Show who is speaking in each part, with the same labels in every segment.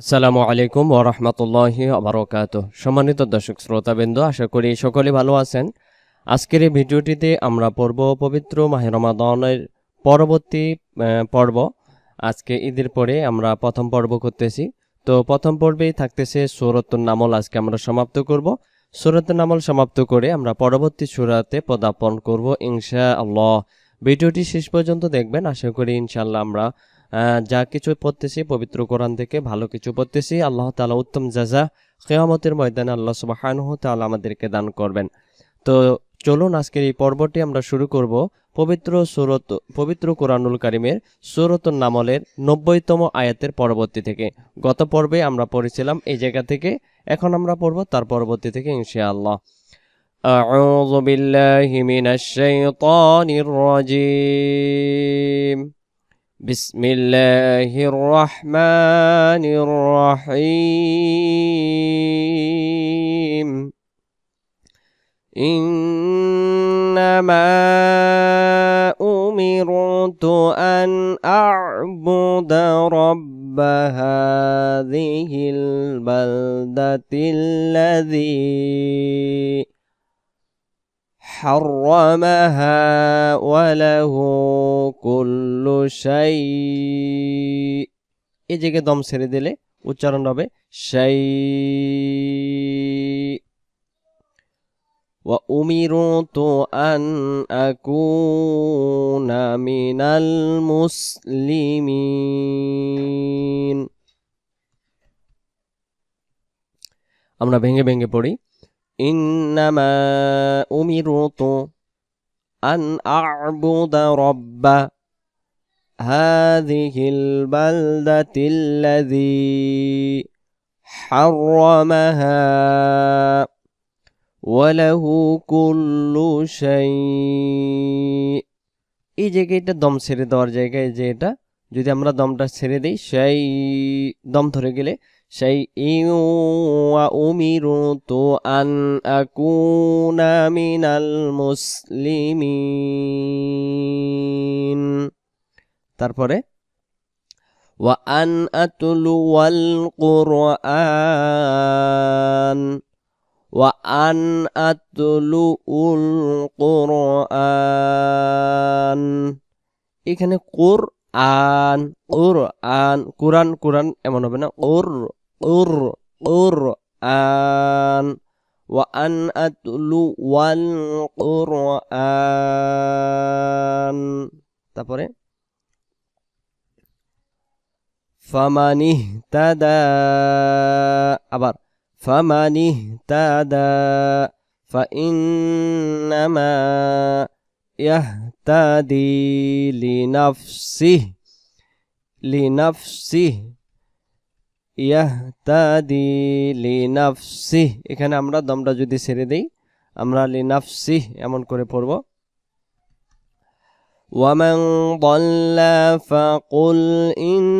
Speaker 1: আসসালামু আলাইকুম ওরহমতুল্লাহি আবরকাত সম্মানিত দর্শক শ্রোতাবৃন্দ, আশা করি সকলে ভালো আছেন। আজকের এই ভিডিওটিতে আমরা পড়ব পবিত্র মাহে রমাদানের পরবর্তী পর্ব। আজকে ঈদের পরে আমরা প্রথম পর্ব করতেছি। তো প্রথম পর্বেই থাকতেছে সুরতুন নামল, আজকে আমরা সমাপ্ত করব। সুরতুন নামল সমাপ্ত করে আমরা পরবর্তী সুরাতে পদার্পণ করব ইনশা আল্লাহ ভিডিওটি শেষ পর্যন্ত দেখবেন, আশা করি ইনশাল্লাহ আমরা যা কিছু পড়তেছি পবিত্র কোরআন থেকে ভালো কিছু পড়তেছি আল্লাহ তাআলা উত্তম জাজা কেয়ামতের ময়দানে আল্লাহ সুবহানাহু তাআলা আমাদেরকে দান করবেন তো চলুন আজকের এই পর্বটি আমরা শুরু করব পবিত্র সুরত পবিত্র কোরআনুল কারিমের সুরত নামলের নব্বইতম আয়াতের পরবর্তী থেকে গত পর্বে আমরা পড়েছিলাম এই জায়গা থেকে এখন আমরা পড়ব তার পরবর্তী থেকে ইনশাআল্লাহ أعوذ بالله من الشيطان الرجيم بسم الله الرحمن الرحيم. إنما أمرت أن أعبد رب هذه البلدة الذي حرمها وله كل شيء এই জায়গায় দম ছেড়ে দিলে উচ্চারণ হবে সেই وأمرت أن أكون من المسلمين আমরা ভেঙে ভেঙে পড়ি إنما أمرت أن أعبد رب هذه البلدة الذي حرمها وله كل شيء এই জায়গাটা দম ছেড়ে দেওয়ার জায়গায় যে এটা যদি আমরা দমটা ছেড়ে দিই সেই দম ধরে গেলে সেই উমিরুতু আন আকুনা মিনাল মুসলিমিন তারপরে কুরআন ওয়া আন আতলু উল কুরআন এখানে কুর আন উর আন কুরআন কুরআন এমন হবে না উর উর উর আন ওয়া আন আতলু ওয়াল কুরআন তারপরে ফামানি তাদা আবার ফামানি তাদা فإنما يهتدي لنفسه لنفسه ইয়াহতাদি লিনাফসিহ এখানে আমরা দমটা যদি ছেড়ে দেই আমরা লিনাফসিহ এমন করে পড়ব ومن ضل فقل إنما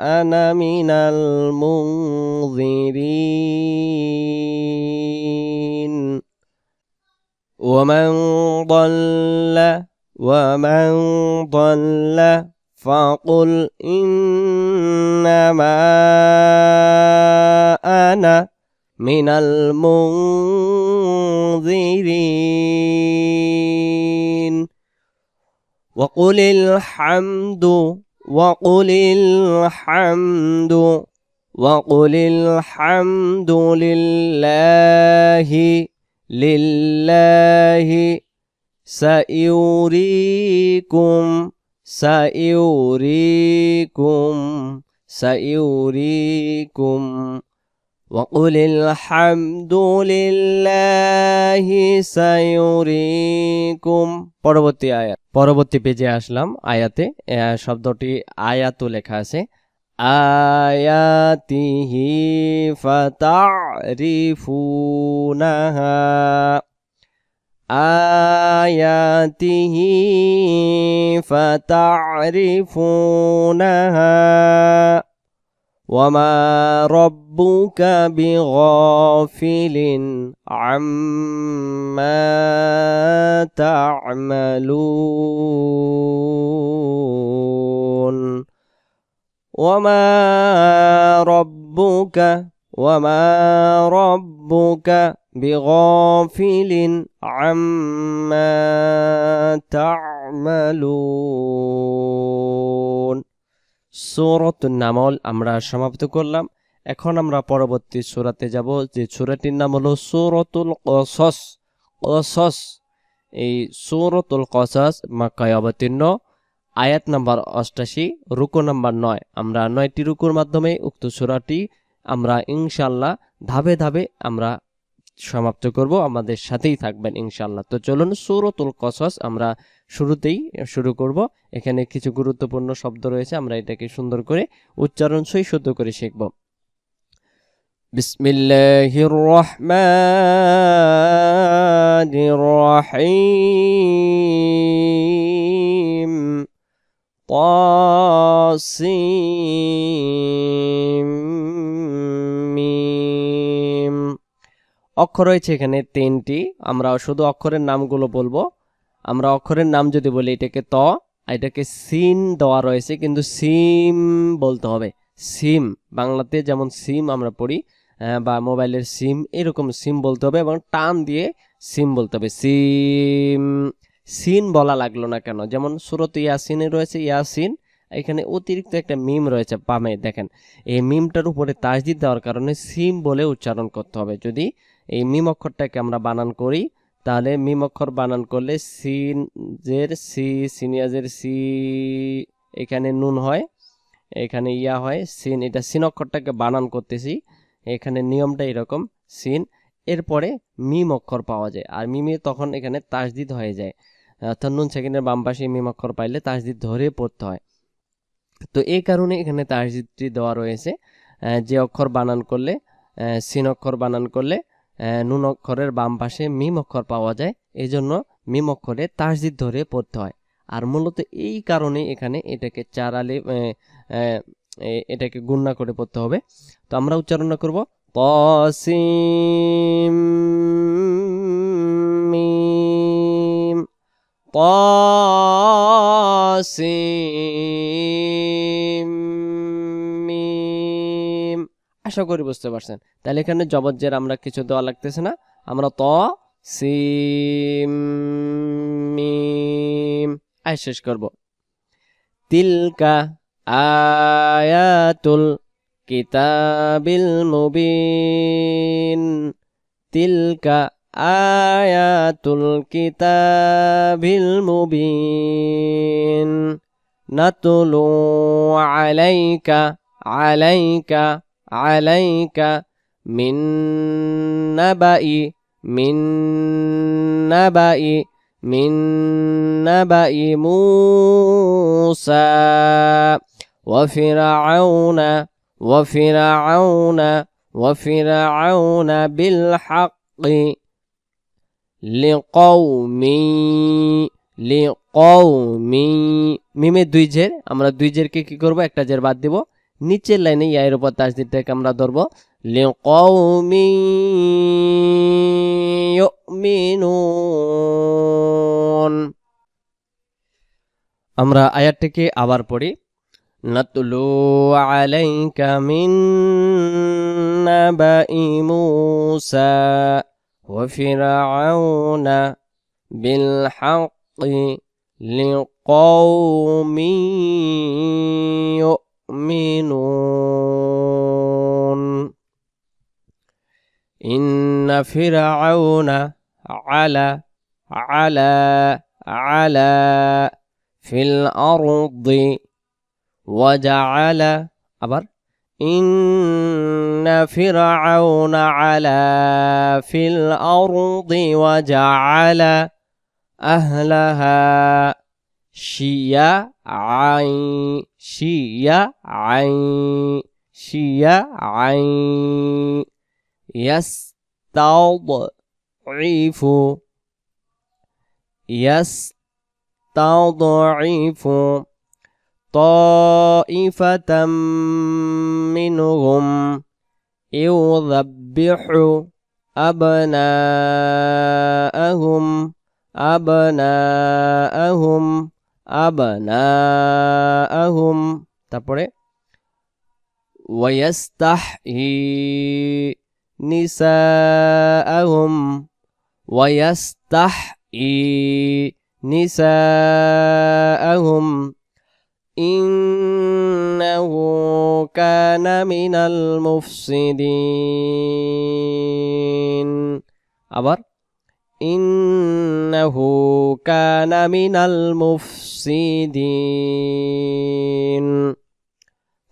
Speaker 1: أنا من المنذرين ومن ضل ومن ضل فقل إنما أنا من المنذرين وقل الحمد وقل الحمد وقل الحمد لله لله سيريكم سيريكم سيريكم وقل الحمد لله سيريكم পরবর্তী আয়াত পরবর্তী পেজে আসলাম আয়াতে আহ, শব্দটি আয়াতও লেখা আছে আয়াতিহি ফাতারিফুনাহা آياته فتعرفونها وما ربك بغافل عما تعملون وما ربك وما ربك بغافل عما تعملون সূরাত নামল আমরা সমাপ্ত করলাম এখন আমরা পরবর্তী সূরাতে যাব যে সূরাটির নাম হলো সূরাতুল কসস কসস এই সূরাতুল কসস মক্কায় অবতীর্ণ আয়াত নাম্বার অষ্টাশি রুকু নাম্বার নয় আমরা নয়টি রুকুর মাধ্যমে উক্ত সূরাটি আমরা ইনশাল্লাহ ধাপে ধাপে আমরা সমাপ্ত করব, আমাদের সাথেই থাকবেন ইনশাল্লাহ তো চলুন সূরাতুল কসস আমরা শুরুতেই শুরু করব। এখানে কিছু গুরুত্বপূর্ণ শব্দ রয়েছে, আমরা এটাকে সুন্দর করে উচ্চারণ সই শুদ্ধ করে শিখব। বিসমিল্লাহির রহমানির রহিম। তাসিম অক্ষর রয়েছে এখানে তিনটি। আমরা শুধু অক্ষরের নামগুলো বলব। আমরা অক্ষরের নাম যদি বলি, এটাকে ত এটাকে সিন দেওয়া রয়েছে, কিন্তু সিম বলতে হবে। সিম, বাংলাতে যেমন সিম আমরা পড়ি বা মোবাইলের সিম, এরকম সিম বলতে হবে, এবং টান দিয়ে সিম বলতে হবে। সিম, সিন বলা লাগল না কেন? যেমন সুরত ইয়াসিনে রয়েছে, ইয়াসিন, এখানে অতিরিক্ত একটা মিম রয়েছে পামে দেখেন। এই মিমটার উপরে তাজদিদ দেওয়ার কারণে সিম বলে উচ্চারণ করতে হবে। যদি এই মিম অক্ষরটাকে আমরা বানান করি। তাহলে মিম অক্ষর বানান করলে সিন জের, সি সিনিয়াজের সি এখানে নুন হয়, এখানে ইয়া হয়, সিন। এটা সিন অক্ষরটাকে বানান করতেছি। এখানে নিয়মটা এরকম, সিন। এরপরে মিম অক্ষর পাওয়া যায়। আর মিমে তখন এখানে তাসদিদ হয়ে যায়। অর্থাৎ নুন সেকেন্ডের বাম পাশে মিম অক্ষর পাইলে তাসদিদ ধরে পড়তে হয়। তো এই কারণে এখানে তাসদিদটি দেওয়া রয়েছে। যে অক্ষর বানান করলে সিন অক্ষর বানান করলে নুন অক্ষরের বাম পাশে মিম অক্ষর পাওয়া যায়। এই জন্য মিম অক্ষরে তাসজিদ ধরে পড়তে হয়। আর মূলত এই কারণে এখানে এটাকে চার আলে এটাকে গুণনা করে পড়তে হবে। তো আমরা উচ্চারণ করব তসিম মিম আশা করি বুঝতে পারছেন। তাহলে এখানে জবজ্জের আমরা কিছু দেওয়া লাগতেছে না। আমরা ত, সিম, মিম, আয় শেষ করব। তিলকা আয়াতুল কিতাবিল মুবিন। তিলকা আয়াতুল কিতাবিল মুবিন। নাতুলু আলাইকা আলাইকা আলাইকা মিন নাবাই মিন নাবাই মিন নাবাই মুসা وفرعون وفرعون وفرعون بالحق لقوم لقوم মিমে দুই জের আমরা দুই জেরকে কি করব একটা জের বাদ দিব নিচের লাইনে ইয়ের উপর তাসদিরটাকে আমরা ধরবো। লিকৌমি ইউমিনুন। আমরা আয়াতটিকে আবার পড়ি। নাতলু আলাইকা মিন নাবাই মূসা বিল হাক্কি يؤمنون إن فرعون على على على في الأرض وجعل أبر إن فرعون علا في الأرض وجعل أهلها شيعا شيعا شيعا يستضعف يستضعف طائفة منهم. يذبح أبناءهم أبناءهم. أبناءهم তারপরে ويستحيي نساءهم ويستحيي نساءهم إنه كان من المفسدين আবার إنه كان من المفسدين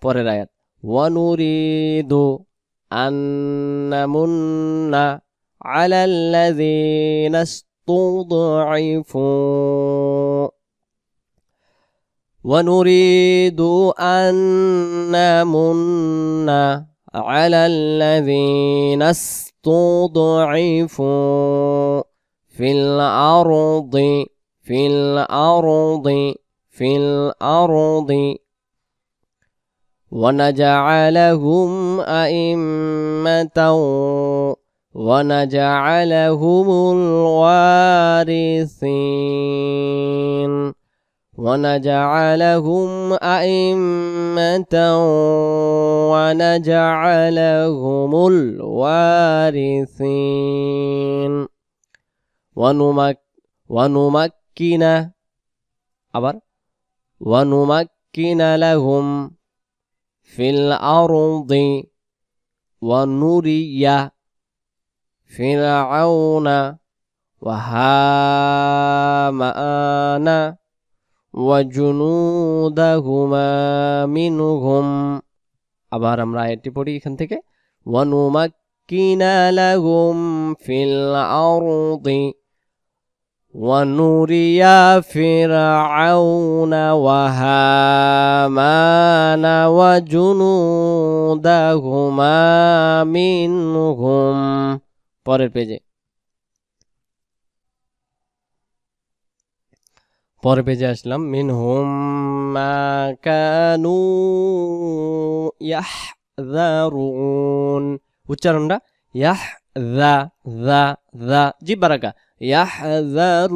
Speaker 1: পরের আয়াত ونريد أن نمن على الذين استضعفوا ونريد أن نمن على الذين استضعفوا في الأرض في الأرض في الأرض. ونجعلهم أئمة ونجعلهم الوارثين. ونجعلهم أئمة ونجعلهم الوارثين. ونمك ونمكن আবার ونمكن لهم في الأرض ونري فرعون وهامان وجنودهما منهم আবার আমরা এটি পড়ি এখান থেকে ونمكن لهم في الأرض ونري فرعون وهامان وجنودهما منهم পরের পেজে পরের পেজে আসলাম মিনহুম মা কানু ইয়াহযারুন উচ্চারণটা ইয়াহ দা দা দা জি বারাকা يحذرون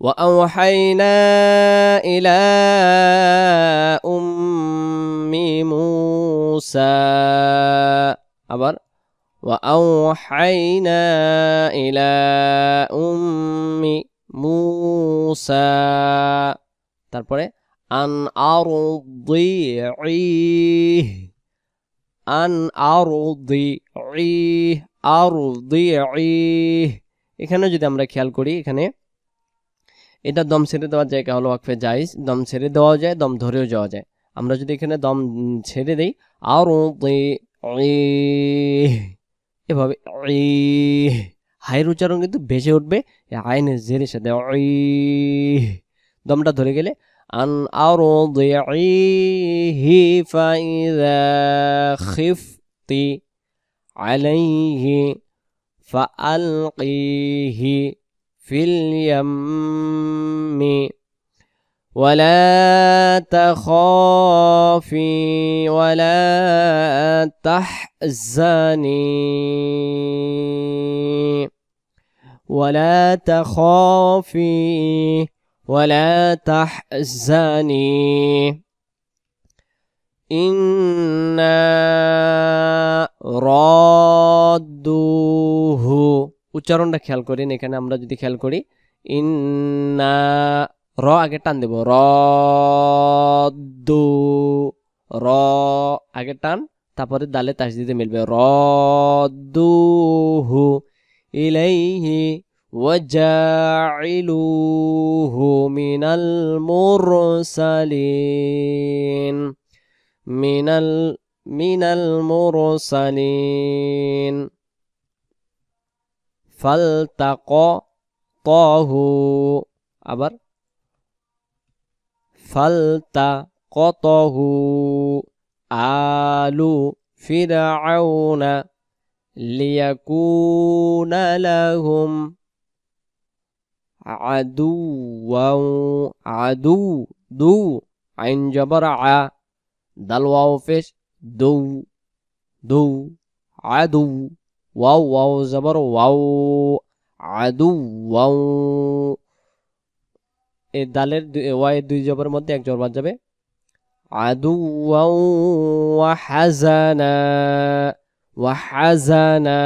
Speaker 1: وأوحينا إلى أم موسى أبر وأوحينا إلى أم موسى তারপরে আন আরদিঈহ আন আরদি আরদি এখানে যদি আমরা খেয়াল করি, এখানে এটা দম ছেড়ে দেওয়ার জায়গা হলো ওয়াকফে জাইজ দম ছেড়ে দেওয়াও যায়, দম ধরেও যাওয়া যায়। আমরা যদি এখানে দম ছেড়ে দেই আর এভাবে হাইয়ের উচ্চারণ কিন্তু বেঁচে উঠবে আইনের জেরের সাথে দমটা ধরে গেলে আন أرضعيه فإذا خفت عليه فألقيه في اليم. ولا تخافي ولا تحزني. ولا تخافي ولا تحزني إنا رادوه উচ্চারণটা খেয়াল করেন এখানে আমরা যদি খেয়াল করি ইন্না র আগে টান দেব রদ্দু র আগে টান তারপরে দালে তাস দিতে মিলবে রদ্দুহু ইলাইহি وجاعلوه من المرسلين. من ال من المرسلين. فالتقطه أبر. فالتقطه آل فرعون ليكون لهم আদু, ওয়াউ, আদু, দু, আইন জবর, আ, দাল, ওয়াও পেশ দৌ দৌ, আদু ওয়াও ওয়াও জবর ওয়াও আদু ওয়াও এ দালের ওয়াই, দুই জবরের মধ্যে এক জবর বাদ যাবে। আদু ওয়াও ওয়া হাজানা ওয়া হাজানা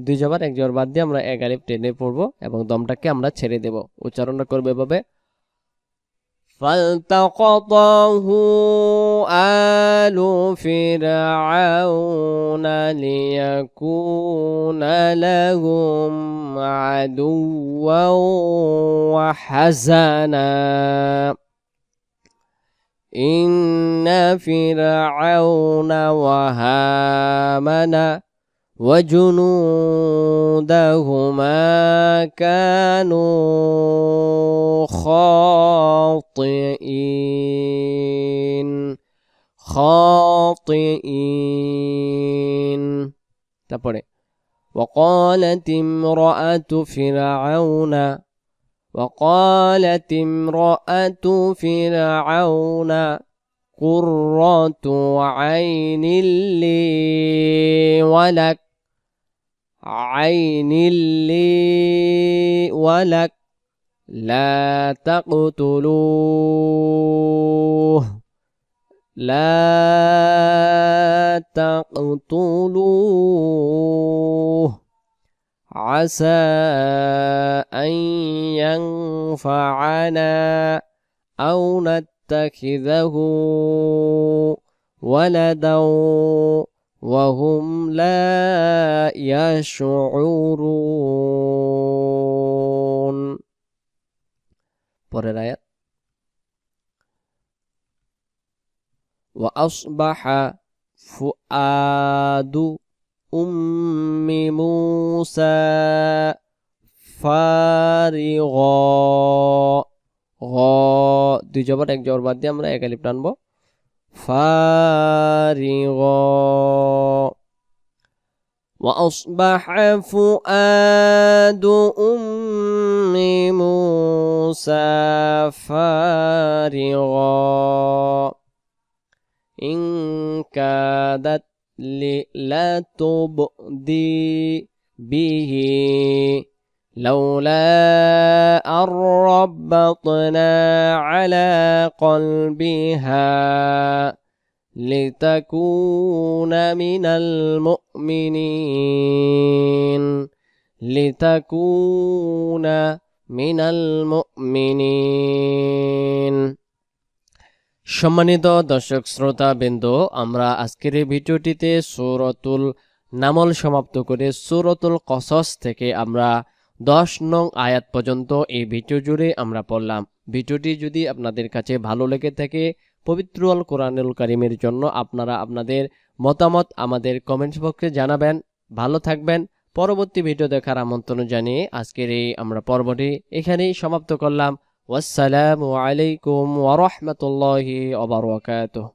Speaker 1: দুই জবার এক জবর বাদ দিয়ে আমরা এক আলিফ টেনে পড়বো এবং দমটাকে আমরা ছেড়ে দেব উচ্চারণটা করবো এভাবে فالتقطه آل فرعون ليكون لهم عدوا وحزنا إن فرعون وهامان وجنودهما كانوا خاطئين. خاطئين. تبري وقالت امرأة فرعون وقالت امرأة فرعون قرة عين لي ولك. عين لي ولك لا تقتلوه لا تقتلوه عسى أن ينفعنا أو نتخذه ولدا وهم لا يشعرون পরের আয়াত وأصبح فؤاد أم موسى فارغا غ দুই জবর এক জবর বাদ দিয়ে আমরা এক আলিফ টানবো فارغا. وأصبح فؤاد أم موسى فارغا. إن كادت لتبدي به. لولا أن ربطنا على قلبها لتكون من المؤمنين لتكون من المؤمنين সম্মানিত দর্শক শ্রোতা বিন্দু আমরা আজকের এই ভিডিওটিতে সূরাতুল নামল সমাপ্ত করে সূরাতুল কসস থেকে আমরা দশ নং আয়াত পর্যন্ত এই ভিডিও জুড়ে আমরা পড়লাম। ভিডিওটি যদি আপনাদের কাছে ভালো লেগে থাকে, পবিত্র আল কোরআনুল কারিমের জন্য আপনারা আপনাদের মতামত আমাদের কমেন্টস বক্সে জানাবেন। ভালো থাকবেন। পরবর্তী ভিডিও দেখার আমন্ত্রণ জানিয়ে আজকের এই আমরা পর্বটি এখানেই সমাপ্ত করলাম। ওয়াসসালামু আলাইকুম ওয়া রাহমাতুল্লাহি ওয়া বারাকাতুহু।